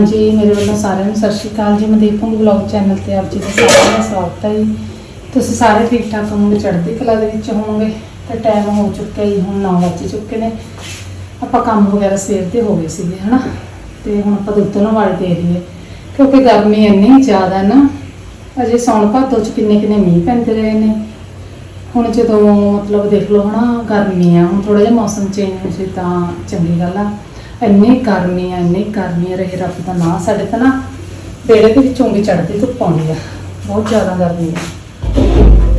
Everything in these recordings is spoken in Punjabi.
ਹਾਂਜੀ ਮੇਰੇ ਵੱਲੋਂ ਸਾਰਿਆਂ ਨੂੰ ਸਤਿ ਸ਼੍ਰੀ ਅਕਾਲ ਜੀ। ਮਨਦੀਪ ਸਿੰਘ ਵਲੌਗ ਚੈਨਲ ਤੇ ਆਪ ਜੀ ਦਾ ਸਾਰਿਆਂ ਦਾ ਸਵਾਗਤ ਹੈ ਜੀ। ਤੁਸੀਂ ਸਾਰੇ ਠੀਕ ਠਾਕ ਹੋਵੋਗੇ? ਚੜ੍ਹਦੀ ਕਲਾ ਦੇ ਵਿੱਚ ਹੋਵੋਗੇ? ਤੇ ਟਾਈਮ ਹੋ ਚੁੱਕਿਆ ਜੀ, ਹੁਣ 9 ਵਜੇ ਚੁੱਕੇ ਨੇ। ਆਪਾਂ ਕੰਮ ਵਗੈਰਾ ਸਵੇਰ ਦੇ ਹੋ ਗਏ ਸੀਗੇ, ਹਨਾ? ਤੇ ਹੁਣ ਆਪਾਂ ਦੁੱਧ ਨੂੰ ਵਾਲ ਦੇ ਲਈਏ ਕਿਉਂਕਿ ਗਰਮੀ ਇੰਨੀ ਜ਼ਿਆਦਾ ਨਾ, ਅਜੇ ਸੌਣ ਭਾਦੋ ਚ ਕਿੰਨੇ ਕਿੰਨੇ ਮੀਂਹ ਪੈਂਦੇ ਰਹੇ ਨੇ। ਹੁਣ ਜਦੋਂ ਮਤਲਬ ਦੇਖ ਲਓ, ਹਨਾ, ਗਰਮੀ ਆ, ਹੁਣ ਥੋੜਾ ਜਿਹਾ ਮੌਸਮ ਚੇਂਜ ਹੋ ਜੇ ਤਾਂ ਚੰਗੀ ਗੱਲ ਆ। ਇੰਨੀ ਗਰਮੀ ਆ, ਇੰਨੀ ਗਰਮੀ ਆ, ਰਹੇ ਰੱਬ ਦਾ ਨਾਂ ਸਾਡੇ ਤਾਂ ਨਾ ਬੇੜੇ ਦੇ ਵਿੱਚੋਂ ਵੀ ਚੜਦੀ ਧੁੱਪ ਆਉਂਦੀ ਆ, ਬਹੁਤ ਜ਼ਿਆਦਾ ਗਰਮੀ ਆ।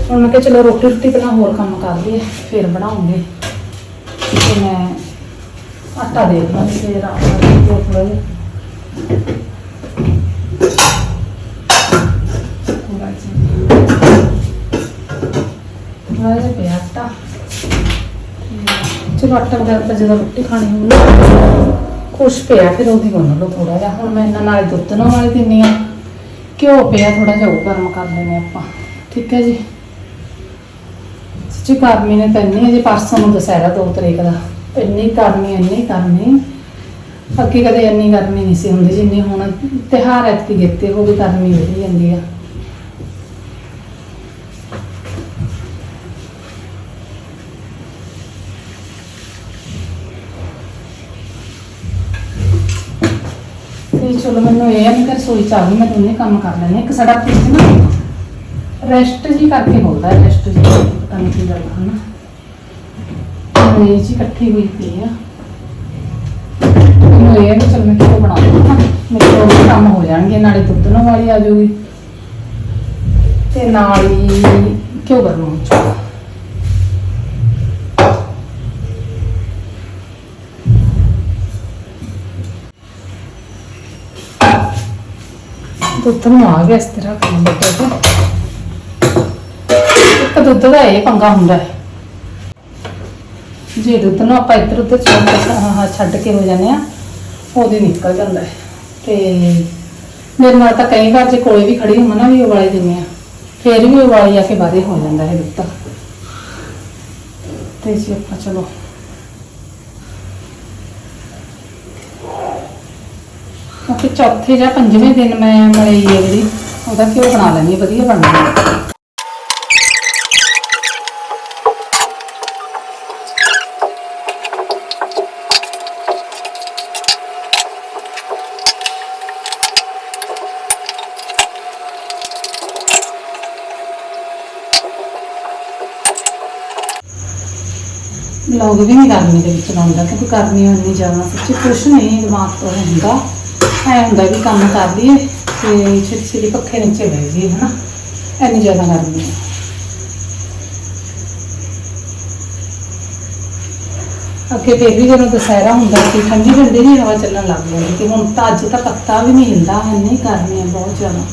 ਹੁਣ ਮੈਂ ਕਿਹਾ ਚਲੋ ਰੋਟੀ ਰੋਟੀ ਪਹਿਲਾਂ ਹੋਰ ਕੰਮ ਕਰ ਲਈਏ, ਫਿਰ ਬਣਾਉਂਗੇ। ਤੇ ਮੈਂ ਆਟਾ ਦੇਖ ਲਾਂ, ਫਿਰ ਆਟਾ ਦੇ ਥੋੜਾ ਜਿਹਾ। ਥੋੜਾ ਜਿਹਾ ਪਿਆ ਆਟਾ। ਚਲੋ ਆਟਾ ਵਗੈਰਾ ਤਾਂ ਜਦੋਂ ਰੋਟੀ ਖਾਣੀ ਹੋਊ ਕੁਛ ਪਿਆ, ਫਿਰ ਉਹਦੀ ਬਣਾ ਲਓ ਥੋੜਾ ਜਿਹਾ। ਹੁਣ ਮੈਂ ਇਹਨਾਂ ਨਾਲ ਦੁੱਧ ਨਾਲ ਵਾਲੀ ਦਿੰਨੀ ਆ ਘਿਓ ਪਿਆ ਥੋੜਾ ਜਿਹਾ, ਉਹ ਗਰਮ ਕਰ ਲੈਣੇ ਆਪਾਂ। ਠੀਕ ਹੈ ਜੀ? ਸੱਚੀ ਗਰਮੀ ਨੇ ਤਾਂ ਇੰਨੀ ਅਜੇ ਪਰਸੋਂ ਨੂੰ ਦੁਸਹਿਰਾ ਦੋ ਤਰੀਕ ਦਾ। ਇੰਨੀ ਗਰਮੀ ਇੰਨੀ ਗਰਮੀ ਅੱਗੇ ਕਦੇ ਇੰਨੀ ਗਰਮੀ ਨਹੀਂ ਸੀ ਹੁੰਦੀ, ਜਿੰਨੀ ਹੁਣ ਤਿਉਹਾਰ ਐਤਕੀ ਗਿੱਤੇ ਹੋ ਗਈ ਗਰਮੀ ਵਧੀ ਜਾਂਦੀ ਆ। ਰਸੋਈ ਚ ਆ ਗਈ, ਮੈਂ ਦੋਨੇ ਕੰਮ ਕਰ ਲੈਣੇ ਇੱਕ ਸਾਡਾ ਫ੍ਰਿਜ ਨਾ ਰੈਸਟ ਜੀ ਕਰਕੇ ਹੁੰਦਾ ਰੈਸਟ ਜੀ ਪਤਾ ਨਹੀਂ ਕੀ ਗੱਲ ਹਨਾ ਇਹ ਜੀ ਇਕੱਠੀ ਹੋਈ ਪਈ ਆ। ਮੈਨੂੰ ਇਹ ਆ ਚਲ ਮੈਂ ਕਿਉਂ ਬਣਾ ਲਵਾਂ ਮੇਰੇ ਕੋਲ ਕੰਮ ਹੋ ਜਾਣਗੇ, ਨਾਲੇ ਦੁੱਧ ਨਾਲ ਵਾਲੀ ਆ ਜਾਊਗੀ। ਤੇ ਨਾਲ ਹੀ ਕਿਉਂ ਗਰਮ ਦੁੱਧ ਨੂੰ ਆ ਗਿਆ ਇਸ ਤਰ੍ਹਾਂ ਕੰਮ ਤੇ ਇੱਕ ਦੁੱਧ ਦਾ ਇਹ ਪੰਗਾ ਹੁੰਦਾ ਹੈ। ਜੇ ਦੁੱਧ ਨੂੰ ਆਪਾਂ ਇੱਧਰ ਉੱਧਰ ਛੱਡ ਛੱਡ ਕੇ ਹੋ ਜਾਂਦੇ ਆ, ਉਹਦੇ ਨਿਕਲ ਜਾਂਦਾ ਹੈ। ਤੇ ਮੇਰੇ ਨਾਲ ਤਾਂ ਕਈ ਵਾਰ ਜੇ ਕੋਲੇ ਵੀ ਖੜੀ ਹੋਵਾਂ ਨਾ, ਵੀ ਉਬਾਲੇ ਦਿੰਦੇ ਆ, ਫੇਰ ਵੀ ਉਬਾਲੀ ਆ ਕੇ ਬਾਦੇ ਹੋ ਜਾਂਦਾ ਹੈ ਦੁੱਧ। ਤੇ ਜੀ ਆਪਾਂ ਚਲੋ ਕਿਉਂਕਿ ਚੌਥੇ ਜਾਂ ਪੰਜਵੇਂ ਦਿਨ ਮੈਂ ਮਲਾਈ ਹੈ ਜਿਹੜੀ, ਉਹਦਾ ਘਿਓ ਬਣਾ ਲੈਣੀ ਵਧੀਆ ਬਣਦੀ। ਹੈ ਲੋਕ ਵੀ ਨਹੀਂ ਗਰਮੀ ਦੇ ਵਿੱਚ ਲਾਉਂਦਾ, ਕਿਉਂਕਿ ਗਰਮੀ ਇੰਨੀ ਜ਼ਿਆਦਾ, ਸੱਚੀ ਕੁਛ ਨਹੀਂ ਦਿਮਾਗ ਤੋਂ ਹੁੰਦਾ। ਐ ਹੁੰਦਾ ਵੀ ਕੰਮ ਕਰ ਲਈਏ ਤੇ ਛੇਤੀ ਛੇਤੀ ਪੱਖੇ ਨੀਚੇ ਬਹਿ ਜਾਈਏ, ਹਨਾ? ਇੰਨੀ ਜ਼ਿਆਦਾ ਗਰਮੀ ਹੈ ਅੱਗੇ ਫਿਰ ਵੀ ਜਦੋਂ ਦੁਸਹਿਰਾ ਹੁੰਦਾ ਸੀ ਠੰਡੀ ਠੰਡੀ ਦੀ ਹਵਾ ਚੱਲਣ ਲੱਗ ਜਾਂਦੀ ਤੇ ਹੁਣ ਤਾਂ ਅੱਜ ਤਾਂ ਪੱਤਾ ਵੀ ਨਹੀਂ ਹਿਲਦਾ ਇੰਨੀ ਗਰਮੀ ਹੈ ਬਹੁਤ ਜ਼ਿਆਦਾ।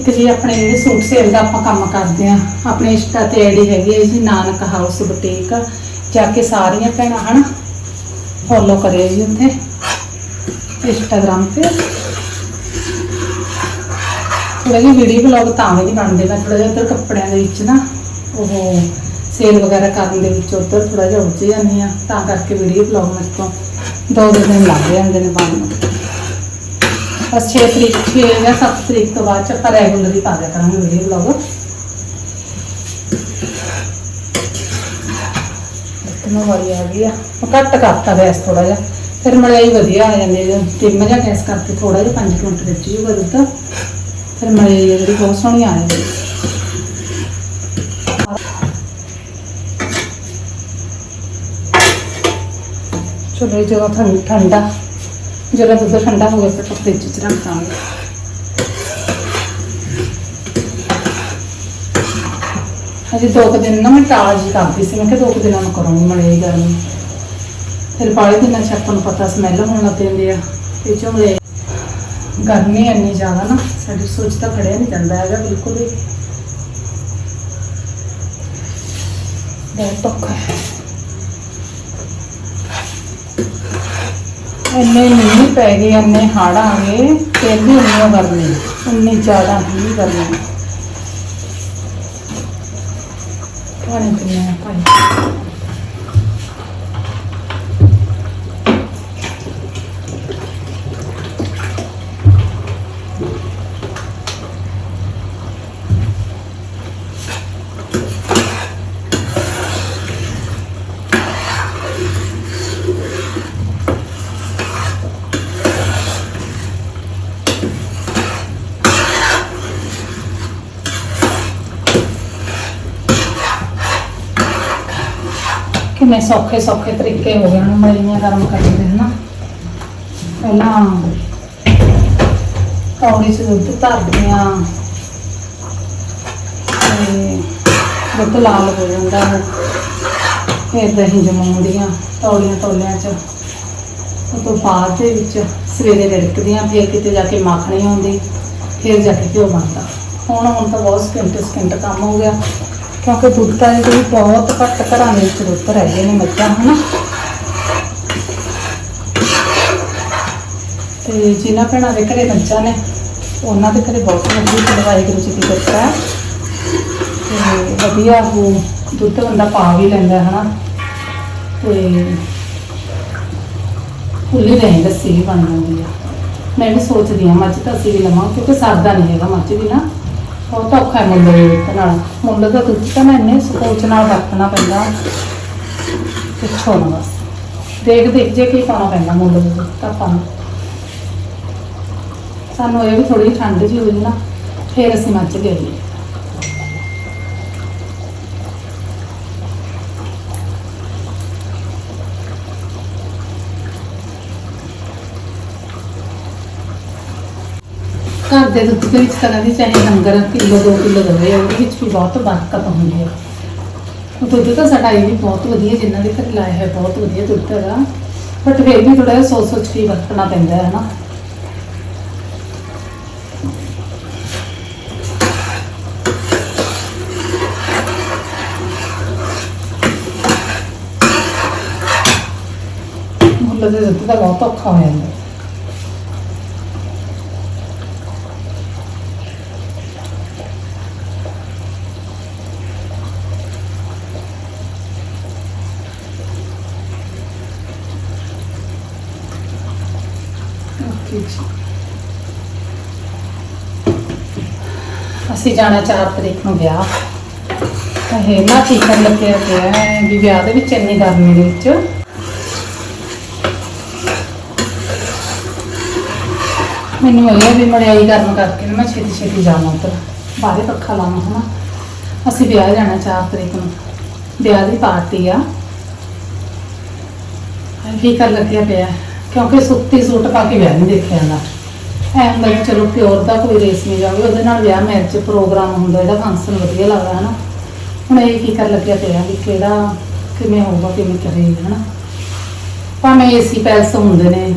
ਇੱਕ ਜੀ ਆਪਣੇ ਜਿਹੜੇ ਸੂਟ ਸੇਲ ਦਾ ਆਪਾਂ ਕੰਮ ਕਰਦੇ ਆ ਆਪਣੇ ਇੰਸਟਾ ਤੇ ਆਈਡੀ ਹੈਗੀ ਹੈ ਜੀ, ਨਾਨਕ ਹਾਊਸ ਬੁਟੀਕ ਜਾ ਕੇ ਸਾਰੀਆਂ ਭੈਣਾਂ ਹਨ ਫੋਲੋ ਕਰਿਓ ਜੀ ਉੱਥੇ ਇੰਸਟਾਗ੍ਰਾਮ ਤੇ। ਥੋੜਾ ਜਿਹਾ ਵੀਡੀਓ ਬਲੌਗ ਤਾਂ ਵੀ ਨਹੀਂ ਬਣਦੇ, ਮੈਂ ਥੋੜਾ ਜਿਹਾ ਉੱਧਰ ਕੱਪੜਿਆਂ ਦੇ ਵਿੱਚ ਨਾ, ਉਹ ਸੇਲ ਵਗੈਰਾ ਕਰਨ ਦੇ ਵਿੱਚ ਉੱਧਰ ਥੋੜਾ ਜਿਹਾ ਉੱਚ ਜਾਂਦੀ ਆ ਤਾਂ ਕਰਕੇ ਵੀਡੀਓ ਬਲੌਗ ਮੇਰੇ ਤੋਂ ਦੋ ਦੋ ਦਿਨ ਲੱਗ ਜਾਂਦੇ ਨੇ ਬਣਨ ਨੂੰ। ਬਸ 6 ਤਰੀਕ 6 ਜਾਂ 7 ਤਰੀਕ ਤੋਂ ਬਾਅਦ ਚ ਆਪਾਂ ਰੈਗੂਲਰ ਹੀ ਪਾ ਦਿਆ ਕਰਾਂਗੇ ਵੀਡੀਓ ਬਲੌਗ ਕਿੰਨਾ ਵਾਰੀ ਆ ਗਈ ਆ। ਉਹ ਘੱਟ ਕਰਤਾ ਗੈਸ ਥੋੜਾ ਜਿਹਾ। ਫਿਰ ਮਲਾਈ ਵਧੀਆ ਆ ਜਾਂਦੀ ਹੈ ਟਿਮ ਜਿਹਾ ਗੈਸ ਕਰਕੇ ਥੋੜਾ ਜਿਹਾ 5 ਮਿੰਟ ਵਿੱਚ ਜੂਗਾ ਦੁੱਧ ਫਿਰ ਮਲਾਈ ਜਿਹੜੀ ਬਹੁਤ ਸੋਹਣੀ ਆ ਜਾਂਦੀ ਹੈ ਜਦੋਂ ਠੰ- ਠੰਡਾ। जरा जसं थंडा होऊ असं फक्त याचीच राख चांगली ਅਜੇ ਦੋ ਕੁ ਦਿਨ ਨਾ ਮੈਂ ਟਾਲਾ ਜੀ ਕਰਦੀ ਸੀ, ਮੈਂ ਕਿਹਾ ਦੋ ਕੁ ਦਿਨਾਂ ਨੂੰ ਕਰੂੰਗੀ ਮਲੇ ਗਰਮੀ ਫਿਰ ਬਾਲੇ ਦਿਨਾਂ ਚ ਆਪਾਂ ਨੂੰ ਪਤਾ ਸਮੈਲ ਹੋਣ ਲੱਗ ਪੈਂਦੀ ਆ, ਤੇ ਝੋਲੇ ਗਰਮੀ ਇੰਨੀ ਜ਼ਿਆਦਾ ਨਾ, ਸਾਡੇ ਸੋਚ ਤਾਂ ਖੜਿਆ ਨਹੀਂ ਜਾਂਦਾ ਹੈਗਾ ਬਿਲਕੁਲ ਹੀ ਬਹੁਤ ਔਖਾ ਹੈ। ਇੰਨੇ ਮੀਂਹ ਪੈ ਗਏ, ਇੰਨੇ ਹੜ੍ਹ ਆ ਗਏ ਫਿਰ ਇੰਨੀ ਗਰਮੀ ਇੰਨੀ ਜ਼ਿਆਦਾ ਹੀ ਗਰਮੀ। ਪਾਣੀ ਪੀਣਾ ਭਾਈ ਕਿੰਨੇ ਸੌਖੇ ਸੌਖੇ ਤਰੀਕੇ ਹੋ ਗਏ ਹੁਣ ਮਲੀਆਂ ਗਰਮ ਕਰਨ ਦੇ ਹਨਾ ਪਹਿਲਾਂ ਕੌੜੀ ਚ ਦੁੱਧ ਧਰਦੀਆਂ ਤੇ ਦੁੱਧ ਲਾਲ ਹੋ ਜਾਂਦਾ ਹੈ। ਫਿਰ ਦਹੀਂ ਜਮਾਉਂਦੀਆਂ ਤੌਲੀਆਂ ਤੌਲੀਆਂ ਚ। ਉਹ ਤੋਂ ਬਾਅਦ ਦੇ ਵਿੱਚ ਸਵੇਰੇ ਰਿੜਕਦੀਆਂ ਫਿਰ ਕਿਤੇ ਜਾ ਕੇ ਮਾਖਣੀ ਆਉਂਦੀ, ਫਿਰ ਜਾ ਕੇ ਘਿਓ ਬਣਦਾ। ਹੁਣ ਹੁਣ ਤਾਂ ਬਹੁਤ ਸਕਿੰਟ ਸਕਿੰਟ ਕੰਮ ਹੋ ਗਿਆ। ਕਿਉਂਕਿ ਦੁੱਧ ਤਾਂ ਇਹ ਵੀ ਬਹੁਤ ਘੱਟ ਘਰਾਂ ਦੇ ਵਿੱਚ ਦੁੱਧ ਰਹਿ ਗਏ ਨੇ ਮੱਝਾਂ, ਹਨਾ? ਤੇ ਜਿਨ੍ਹਾਂ ਭੈਣਾਂ ਦੇ ਘਰੇ ਮੱਝਾਂ ਨੇ, ਉਹਨਾਂ ਦੇ ਘਰੇ ਬਹੁਤ ਵਧੀਆ ਦਵਾਈ ਗੁਰੂ ਜੀ ਦੀ ਕਿਰਪਾ ਤੇ ਵਧੀਆ ਉਹ ਦੁੱਧ ਬੰਦਾ ਪਾ ਵੀ ਲੈਂਦਾ ਹੈ ਹਨਾ? ਤੇ ਖੁੱਲੀ ਨਹੀਂ ਲੱਸੀ ਵੀ ਬਣ ਜਾਂਦੀ ਆ ਮੈਂ ਵੀ ਸੋਚਦੀ ਹਾਂ, ਮੱਝ ਤਾਂ ਅਸੀਂ ਵੀ ਲਵਾਂ ਕਿਉਂਕਿ ਸਰਦਾ ਨਹੀਂ ਹੈਗਾ ਮੱਝ ਵੀ ਨਾ। ਬਹੁਤ ਔਖਾ ਹੈ ਮੁੱਲ ਦੇ ਦੁੱਧ ਨਾਲ। ਮੁੱਲ ਦਾ ਦੁੱਧ ਤਾਂ ਮੈਂ ਇੰਨੇ ਸੋਚ ਨਾਲ ਵਰਤਣਾ ਪੈਂਦਾ। ਪੁੱਛੋ ਨਾ ਬਸ। ਦੇਖ ਦੇਖ ਜੇ ਕੀ ਪਾਉਣਾ ਪੈਂਦਾ ਮੁੱਲ ਦੇ ਦੁੱਧ ਤਾਂ ਆਪਾਂ ਨੂੰ। ਸਾਨੂੰ ਇਹ ਵੀ ਥੋੜੀ ਠੰਡ ਜਿਹੀ ਹੋਈ ਨਾ, ਫਿਰ ਅਸੀਂ ਮੱਚ ਗਏ ਘਰ ਦੇ ਦੁੱਧ ਦੇ ਵਿੱਚ ਤਾਂ ਕਹਿੰਦੇ ਚਾਹੇ ਲੰਗਰ ਕਿਲੋ 2 ਕਿਲੋ ਦਵੇ ਉਹਦੇ ਵਿੱਚ ਵੀ ਬਹੁਤ ਬਰਕਤ ਹੁੰਦੀ ਹੈ ਦੁੱਧ ਤਾਂ ਸਾਡਾ ਇਹ ਵੀ ਬਹੁਤ ਵਧੀਆ ਜਿੰਨਾ ਦੇ ਘਰ ਲਾਇਆ ਹੈ ਬਹੁਤ ਵਧੀਆ ਦੁੱਧ ਹੈਗਾ। ਬਟ ਫਿਰ ਵੀ ਥੋੜਾ ਜਿਹਾ ਸੋਚ ਸੋਚ ਕੇ ਵਰਤਣਾ ਪੈਂਦਾ ਹੈ ਨਾ। ਮੁੱਲ ਦੇ ਦੁੱਧ ਦਾ ਬਹੁਤ ਔਖਾ ਹੋ ਜਾਂਦਾ। ਅਸੀਂ ਜਾਣਾ ਚਾਰ ਤਰੀਕ ਨੂੰ ਵਿਆਹ। ਇਹ ਨਾ ਠੀਕਨ ਲੱਗਿਆ ਪਿਆ ਹੈ ਵੀ ਵਿਆਹ ਦੇ ਵਿੱਚ ਇੰਨੀ ਗਰਮੀ ਦੇ ਵਿੱਚ। ਮੈਨੂੰ ਇਹ ਵੀ ਮੜਿਆਈ ਗਰਮ ਕਰਕੇ ਨਾ ਮੈਂ ਛੇਤੀ ਛੇਤੀ ਜਾਵਾਂ ਉੱਧਰ। ਬਾਹਰੇ ਪੱਖਾ ਲਾਵਾਂ ਹਨਾ। ਅਸੀਂ ਵਿਆਹ ਜਾਣਾ ਚਾਰ ਤਰੀਕ ਨੂੰ। ਵਿਆਹ ਦੀ ਪਾਰਟੀ ਆ। ਹਾਂ ਫਿਕਰ ਲੱਗਿਆ ਪਿਆ ਕਿਉਂਕਿ ਸੁੱਤੀ ਸੂਟ ਪਾ ਕੇ ਵਿਆਹ ਨਹੀਂ ਦੇਖਿਆ ਜਾਂਦਾ। ਐ ਹੁੰਦਾ ਵੀ ਚਲੋ ਪਿਓਰ ਦਾ ਕੋਈ ਰੇਸ ਨਹੀਂ ਜਾਵੇ, ਉਹਦੇ ਨਾਲ ਵਿਆਹ ਮੈਰਿਜ ਪ੍ਰੋਗਰਾਮ ਹੁੰਦਾ ਜਿਹੜਾ ਫੰਕਸ਼ਨ ਵਧੀਆ ਲੱਗਦਾ, ਹਨਾ। ਹੁਣ ਇਹ ਕੀ ਫਿਕਰ ਲੱਗਿਆ ਪਿਆ ਵੀ ਕਿਹੜਾ, ਕਿਵੇਂ ਹੋਊਗਾ, ਕਿਵੇਂ ਕਰੇਗਾ, ਹਨਾ। ਭਾਵੇਂ ਏਸੀ ਪੈਲਸ ਹੁੰਦੇ ਨੇ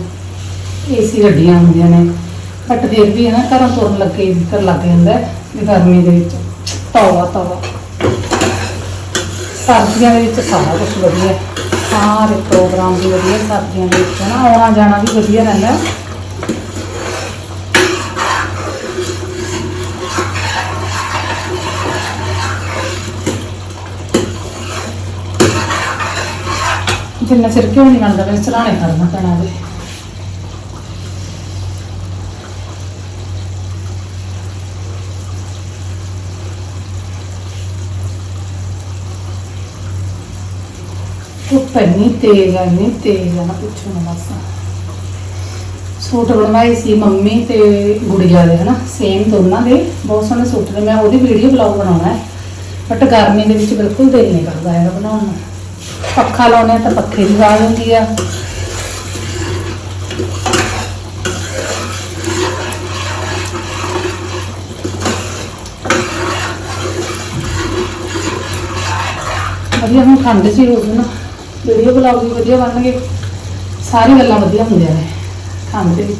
ਏਸੀ ਗੱਡੀਆਂ ਹੁੰਦੀਆਂ ਨੇ ਬਟ ਫਿਰ ਵੀ ਹੈ ਨਾ ਘਰੋਂ ਤੁਰਨ ਲੱਗੇ ਫਿਕਰ ਲੱਗ ਜਾਂਦਾ, ਵੀ ਗਰਮੀ ਦੇ ਵਿੱਚ ਤਵਾ ਤਵਾ ਸਰਦੀਆਂ ਦੇ ਵਿੱਚ ਸਾਰਾ ਕੁਝ ਵਧੀਆ। ਸਾਰੇ ਪ੍ਰੋਗਰਾਮ ਵੀ ਵਧੀਆ ਸਰਦੀਆਂ ਦੇ ਵਿੱਚ ਨਾ? ਆਉਣਾ ਜਾਣਾ ਵੀ ਵਧੀਆ ਰਹਿੰਦਾ ਜਿੰਨਾ ਚਿਰ ਕਿਉਂ ਨਹੀਂ ਬਣਦਾ ਵੈਸੇ ਚਲਾਣੇ ਕਰਨਾ ਪੈਣਾ ਵੇ ਧੁੱਪ ਇੰਨੀ ਤੇਜ਼ ਹੈ ਇੰਨੀ ਤੇਜ਼ ਹੈ ਸੂਟ ਬਣਵਾਏ ਸੀ ਮੰਮੀ ਤੇ ਗੁੜੀਆ ਦੇ ਹਨਾ ਸੇਮ ਦੋਨਾਂ ਦੇ ਬਹੁਤ ਸੋਹਣੇ ਸੂਟ ਨੇ ਮੈਂ ਉਹਦੀ ਵੀਡੀਓ ਬਲੌਗ ਬਣਾਉਣਾ ਹੈ ਬਟ ਗਰਮੀ ਦੇ ਵਿੱਚ ਬਿਲਕੁਲ ਦਿਲ ਨਹੀਂ ਕਰਦਾ ਹੈਗਾ ਬਣਾਉਣ ਨੂੰ ਪੱਖਾ ਲਾਉਣੇ ਤਾਂ ਪੱਖੇ ਦੀ ਆਵਾਜ਼ ਹੁੰਦੀ ਆ ਵਧੀਆ ਹੁਣ ਠੰਡ ਸੀ ਹੋ ਗਈ ਨਾ ਵੀਡੀਓ ਬਲੌਗ ਵੀ ਵਧੀਆ ਬਣਨਗੇ। ਸਾਰੀ ਗੱਲਾਂ ਵਧੀਆ ਹੁੰਦੀਆਂ ਨੇ ਠੰਡ ਦੇ ਵਿੱਚ।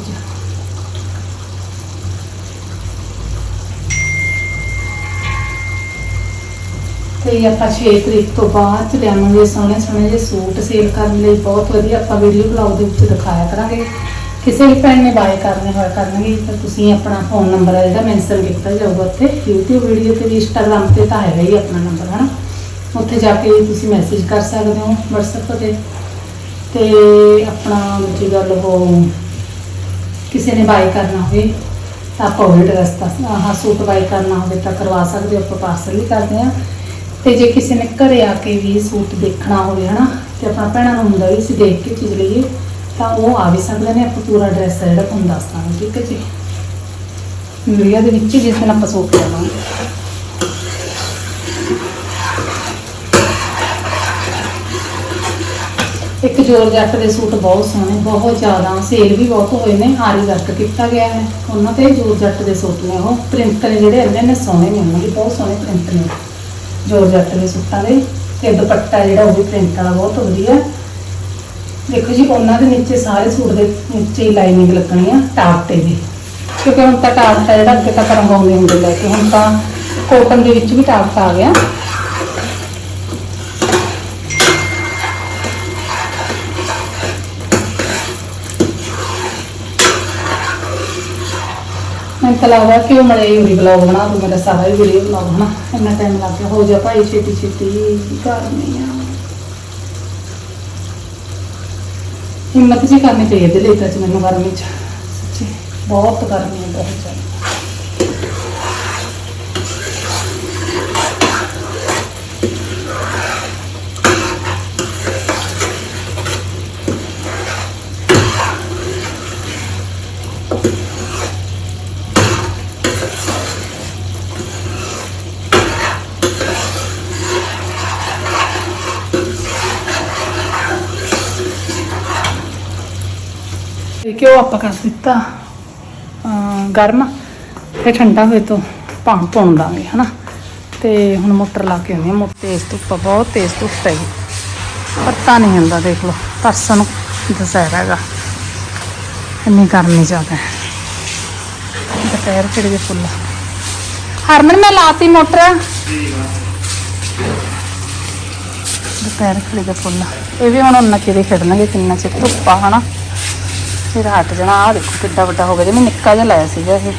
ਤੇ ਆਪਾਂ 6 ਤਰੀਕ ਤੋਂ ਬਾਅਦ ਲਿਆਵਾਂਗੇ ਸੋਹਣੇ ਸੋਹਣੇ ਜਿਹੇ ਸੂਟ ਸੇਲ ਕਰਨ ਲਈ। ਬਹੁਤ ਵਧੀਆ ਆਪਾਂ ਵੀਡੀਓ ਬਲੌਗ ਦੇ ਵਿੱਚ ਦਿਖਾਇਆ ਕਰਾਂਗੇ। ਕਿਸੇ ਵੀ ਭੈਣ ਨੇ ਬਾਏ ਕਰਨੇ ਹੋਇਆ ਕਰਨਗੇ, ਤਾਂ ਤੁਸੀਂ ਆਪਣਾ ਫੋਨ ਨੰਬਰ ਹੈ ਜਿਹੜਾ ਮੈਂਸ਼ਨ ਕੀਤਾ ਜਾਊਗਾ ਉੱਥੇ। YouTube ਵੀਡੀਓ ਤੇ ਵੀ Instagram ਤੇ ਤਾਂ ਹੈਗਾ ਹੀ ਆਪਣਾ ਨੰਬਰ ਹਨਾ? ਉੱਥੇ ਜਾ ਕੇ ਤੁਸੀਂ ਮੈਸੇਜ ਕਰ ਸਕਦੇ ਹੋ WhatsApp ਤੇ। ਤੇ ਆਪਣਾ ਜੀ ਗੱਲ ਉਹ ਕਿਸੇ ਨੇ ਬਾਈ ਕਰਨਾ ਹੋਵੇ ਤਾਂ ਆਪਾਂ ਉਹ ਐਡਰੈਸ ਦਾ ਸੂਟ ਬਾਈ ਕਰਨਾ ਹੋਵੇ ਤਾਂ ਕਰਵਾ ਸਕਦੇ ਹੋ, ਆਪਾਂ ਪਾਰਸਲ ਵੀ ਕਰਦੇ ਆ ਤੇ ਜੇ ਕਿਸੇ ਨੇ ਘਰੇ ਆ ਕੇ ਵੀ ਸੂਟ ਦੇਖਣਾ ਹੋਵੇ ਹਨਾ, ਤੇ ਆਪਣਾ ਭੈਣਾਂ ਨੂੰ ਹੁੰਦਾ ਵੀ ਅਸੀਂ ਦੇਖ ਕੇ ਚੀਜ਼ ਲਈਏ, ਤਾਂ ਉਹ ਆ ਵੀ ਸਕਦੇ ਨੇ, ਆਪਾਂ ਪੂਰਾ ਐਡਰੈਸ ਹੈ ਜਿਹੜਾ ਤੁਹਾਨੂੰ ਦੱਸ ਦਾਂਗੇ, ਠੀਕ ਹੈ ਜੀ? ਮੀਡੀਆ ਦੇ ਵਿੱਚ ਜਿਸ ਦਿਨ ਆਪਾਂ ਸੂਟ ਲਵਾਂਗੇ ਇੱਕ ਜੋਰ ਜੱਟ ਦੇ ਸੂਟ ਬਹੁਤ ਸੋਹਣੇ, ਬਹੁਤ ਜ਼ਿਆਦਾ ਸੇਲ ਵੀ ਬਹੁਤ ਹੋਏ ਨੇ ਆਰੀ ਵਰਕ ਕੀਤਾ ਗਿਆ ਹੈ। ਉਹਨਾਂ ਤੇ ਜੋਰ ਜੱਟ ਦੇ ਸੂਟ ਨੇ ਉਹ। ਪ੍ਰਿੰਟ ਨੇ ਜਿਹੜੇ ਇੰਨੇ ਨੇ ਸੋਹਣੇ ਨੇ, ਉਹਨਾਂ ਦੇ ਬਹੁਤ ਸੋਹਣੇ ਪ੍ਰਿੰਟ ਨੇ। ਜੋਰ ਜੱਟ ਦੇ ਸੂਟਾਂ ਦੇ। ਤੇ ਦੁਪੱਟਾ ਜਿਹੜਾ ਉਹ ਵੀ ਪ੍ਰਿੰਟ ਵਾਲਾ ਬਹੁਤ ਵਧੀਆ। ਦੇਖੋ ਜੀ, ਉਹਨਾਂ ਦੇ ਨੀਚੇ ਸਾਰੇ ਸੂਟ ਦੇ ਨੀਚੇ ਲਾਈਨਿੰਗ ਲੱਗਣੀ ਆ, ਟਾਪ ਤੇ ਵੀ। ਕਿਉਂਕਿ ਹੁਣ ਤਾਂ ਟਾਪ ਦਾ ਜਿਹੜਾ ਅੱਗੇ ਤਾਂ ਰੰਗਾਉਂਦੇ ਹੁੰਦੇ ਲੈ ਕੇ ਹੁਣ ਤਾਂ ਕੋਟਨ ਦੇ ਵਿੱਚ ਵੀ ਟਾਪ ਆ ਗਿਆ। ਮੈਨੂੰ ਤਾਂ ਲੱਗਦਾ ਕਿ ਉਹ ਮਲੇ ਹੀ ਬਲੌਗ ਬਣਾ ਦੂੰ ਮੇਰਾ ਸਾਰਾ ਹੀ ਵੀਡੀਓ ਬਲੌਗ ਬਣਾ ਇੰਨਾ ਟਾਈਮ ਲੱਗ ਗਿਆ। ਹੋ ਜਾ ਭਾਈ ਛੇਤੀ ਛੇਤੀ ਕਰਨੀ ਆ? ਹਿੰਮਤ ਜੀ ਕਰਨੀ ਪਈ ਇਹਦੇ ਲਈ ਤਾਂ ਅੱਜ ਮੈਨੂੰ ਗਰਮੀ ਚ। ਸੱਚੀ, ਬਹੁਤ ਗਰਮੀ ਹੈ ਬਹੁਤ ਜ਼ਿਆਦਾ ਘਿਓ ਆਪਾਂ ਕਰ ਦਿੱਤਾ? ਗਰਮ ਤੇ ਠੰਡਾ ਹੋਏ ਤੋਂ ਪਾਣ ਪਾਉਣ ਦਾਂਗੇ ਹਨਾ? ਤੇ ਹੁਣ ਮੋਟਰ ਲਾ ਕੇ ਆਉਂਦੀ ਆ ਮੋਟਰ ਤੇਜ਼ ਧੁੱਪ ਬਹੁਤ ਤੇਜ਼ ਧੁੱਪ ਹੈ ਪਤਾ ਨਹੀਂ ਹੁੰਦਾ, ਦੇਖ ਲਓ। ਪਰਸੋਂ ਨੂੰ ਦੁਸਹਿਰਾ ਹੈਗਾ। ਇੰਨੀ ਗਰਮੀ ਜ਼ਿਆਦਾ। ਹੈ ਦੁਪਹਿਰ ਚੜ ਦੇ ਫੁੱਲ ਹਰਮਨ, ਮੈਂ ਲਾਤੀ ਮੋਟਰ। ਦੁਪਹਿਰ ਖਿੜ ਦੇ ਫੁੱਲ ਇਹ ਵੀ ਹੁਣ ਉਹਨਾਂ ਚਿਰ ਹੀ ਕਿੰਨਾ ਚਿਰ ਧੁੱਪਾ ਹਨਾ? ਫਿਰ ਹਟ ਜਾਣਾ। ਆ ਦੇਖੋ ਕਿੱਡਾ ਵੱਡਾ ਹੋ ਗਿਆ। ਜਿਵੇਂ ਨਿੱਕਾ ਜਿਹਾ ਲਾਇਆ ਸੀਗਾ ਇਹ।